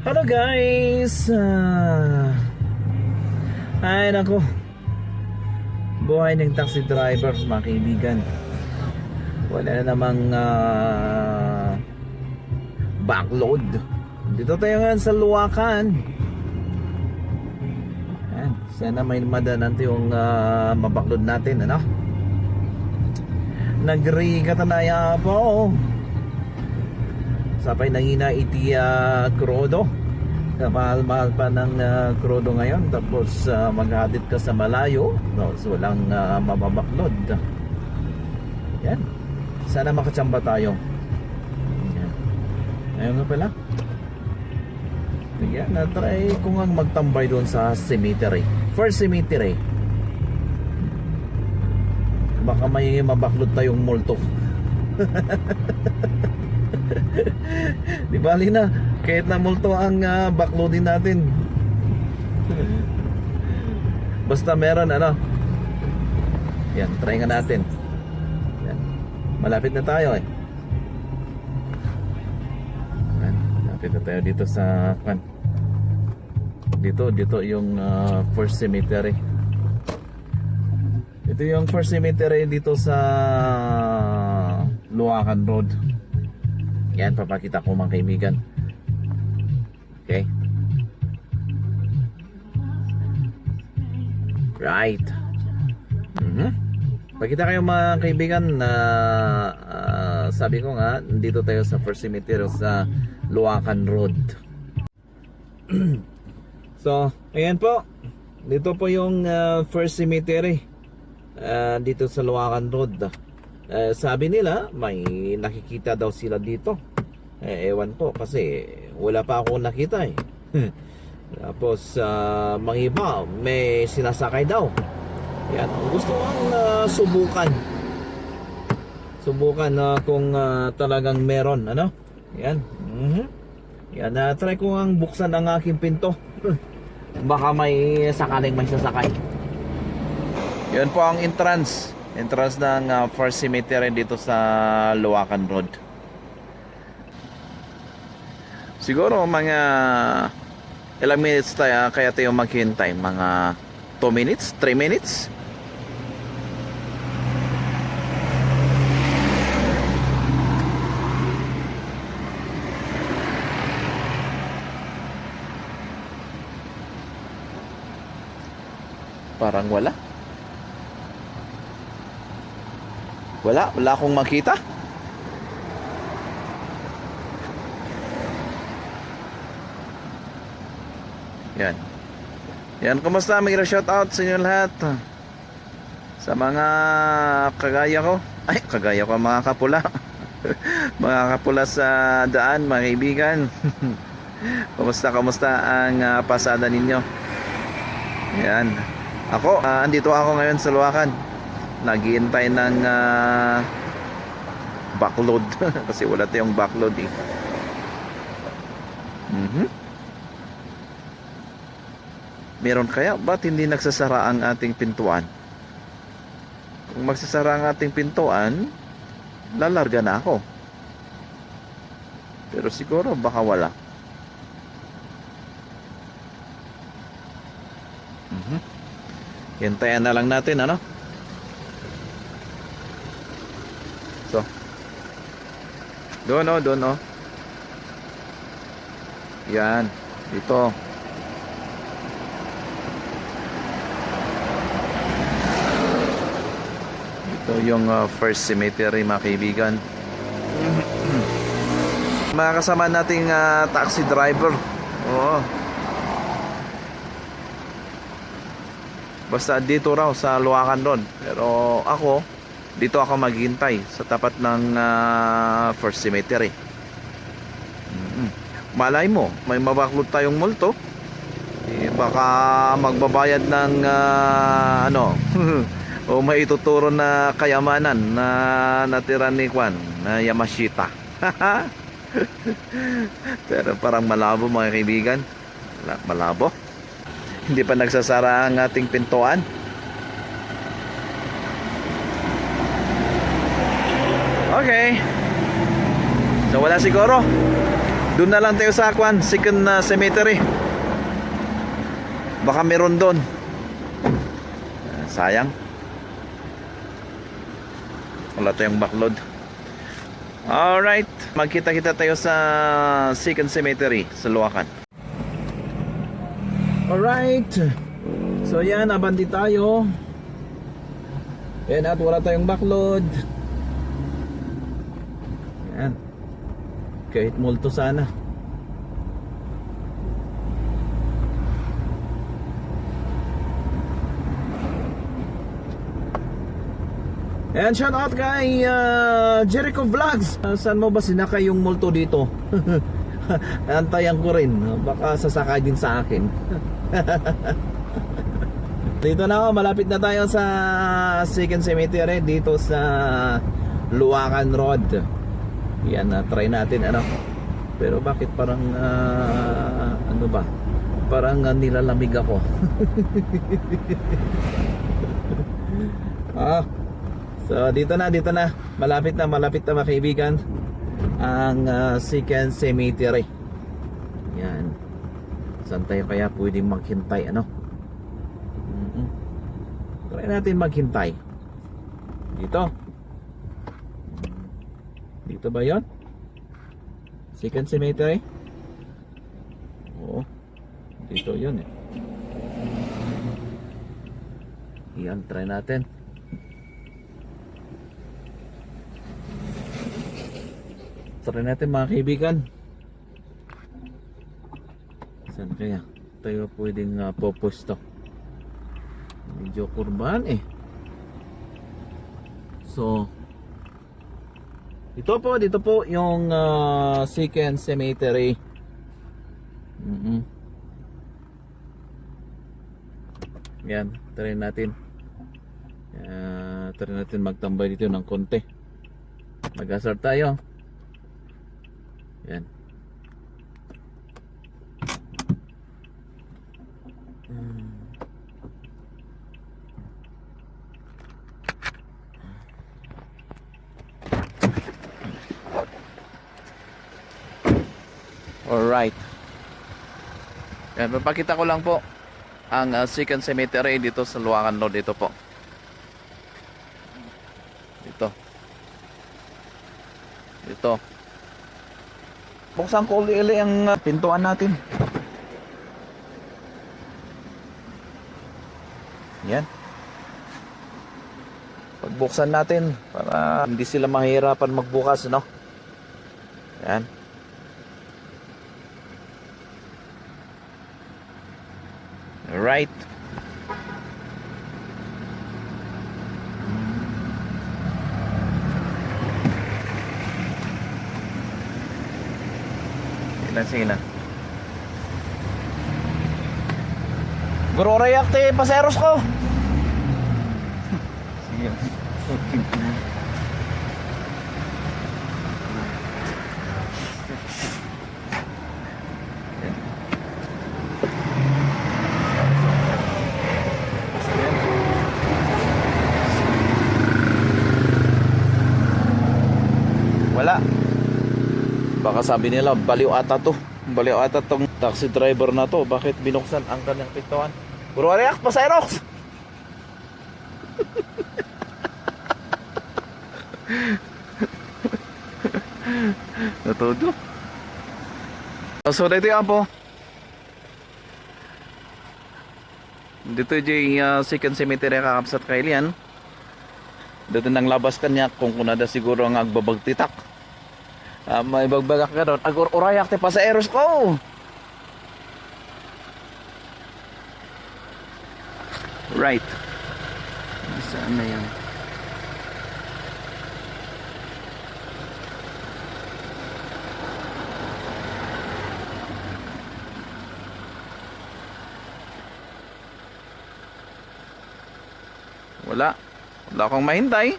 Hello guys! Ah, ay nako. Buhay ng taxi driver mga kaibigan. Wala na namang ah, backload. Dito tayo ngayon sa Luwakan. Ayan, sana may madanan yung uh, mabaklod natin, ano? Nagri katanaya po. Sapay nangina iti uh, krodo. Kamahal-mahal pa ng uh, ngayon. Tapos uh, maghadit ka sa malayo. No, so walang uh, mababaklod. Yan. Sana makatsamba tayo. Yan. Ayun nga pala. Yan, na-try ko nga magtambay doon sa cemetery. First cemetery. Baka may mabaklod tayong multo. Di bali na, kahit na multo ang uh, backloadin natin. Basta meron ano. Yan, try nga natin. Yan. Malapit na tayo eh. Yan, malapit tayo dito sa kan. Dito, dito yung uh, first cemetery. Ito yung first cemetery dito sa Luacan Road. Yan, papakita ko mga kaibigan. Okay. Right. Mhm. Pakita kayo mga kaibigan na ah, sabi ko nga, dito tayo sa First Cemetery sa Luacan Road. so, ayan po. Dito po yung ah, First Cemetery. ah, dito sa Luacan Road. Eh, sabi nila, may nakikita daw sila dito. Eh, ewan ko kasi wala pa ako nakita eh. Tapos uh, mga iba may sinasakay daw. Yan, gusto kong uh, subukan. Subukan na kung uh, talagang meron, ano? Yan. Mhm. Yan, uh, try ko ang buksan ang aking pinto. Baka may sakaling may sasakay. Yan po ang entrance. Entrance ng uh, First Cemetery dito sa Luwakan Road. Siguro mga ilang minutes tayo kaya tayo maghintay mga 2 minutes, 3 minutes. Parang wala. Wala, wala akong makita. Yan. Yan, kumusta? May shout out sa inyo lahat. Sa mga kagaya ko. Ay, kagaya ko mga kapula. mga kapula sa daan, mga kaibigan. kumusta, kumusta ang uh, pasada ninyo? Yan. Ako, uh, andito ako ngayon sa Luwakan. Naghihintay ng uh, backload. Kasi wala tayong backload eh. Mhm. Meron kaya? Ba't hindi nagsasara ang ating pintuan? Kung magsasara ang ating pintuan, lalarga na ako. Pero siguro baka wala. Mhm. Hintayan na lang natin, ano? So. Doon, oh, doon, oh. Yan. Dito. Ito yung uh, first cemetery mga kaibigan. mga kasama nating uh, taxi driver. Oo. Basta dito raw sa Luacan Road. Pero ako, dito ako maghintay sa tapat ng uh, first cemetery. Mm-hmm. Malay mo, may mabaklot tayong multo. Eh, baka magbabayad ng uh, ano o may ituturo na kayamanan na natira ni Kwan na Yamashita pero parang malabo mga kaibigan malabo hindi pa nagsasara ang ating pintuan okay so wala siguro Doon na lang tayo sa Kwan, second na cemetery. Baka meron doon. Ah, sayang. Wala tayong backload. Alright, magkita-kita tayo sa second cemetery sa Luakan. Alright. So yan, abandi tayo. Yan at wala tayong backload. Yan. Kahit multo sana. And shout out kay uh, Jericho Vlogs. Uh, saan mo ba sinakay yung multo dito? Antayan ko rin. Baka sasakay din sa akin. dito na ako. Malapit na tayo sa second cemetery. Dito sa Luakan Road. Yan, uh, try natin ano. Pero bakit parang ah, ano ba? Parang uh, nilalamig ako. ah. So dito na, dito na. Malapit na, malapit na mga kaibigan. Ang ah, second cemetery. Yan. Saan tayo kaya pwedeng maghintay ano? Mm-mm. Try natin maghintay. Dito. Dito ba yon? Second cemetery? Oo. Dito yun eh. Yan, try natin. Try natin mga kaibigan. Saan kaya? Tayo pwedeng uh, popusto. Medyo kurban eh. So, ito po, dito po yung uh, second cemetery. mm Yan, try natin. Uh, try natin magtambay dito ng konti. Mag-asar tayo. Yan. Mm. Alright. Yan, papakita ko lang po ang uh, second cemetery dito sa Luakan Road dito po. Dito. Dito. Buksan ko uli ang uh, pintuan natin. Yan. Pagbuksan natin para hindi sila mahirapan magbukas, no? Yan. Right. Sige lang. Guro reacte paseros ko. Sige. Wala. Baka sabi nila, baliw ata to. Baliw ata tong taxi driver na to. Bakit binuksan ang kanyang pintuan? Puro react pa sa Aerox! Natudo. So, dito yan po. Dito yung uh, second cemetery kakapsat kay Lian. Dito nang labas kanya kung kunada siguro ang agbabagtitak. Ah, may bagbagak ka doon. Agor urayak te pa sa eros ko. Right. Saan na yan? Wala. Wala akong mahintay.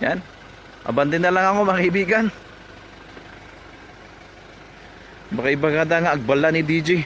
Yan. Abandon na lang ako mga kaibigan. Baka iba kada nga agbala ni DJ.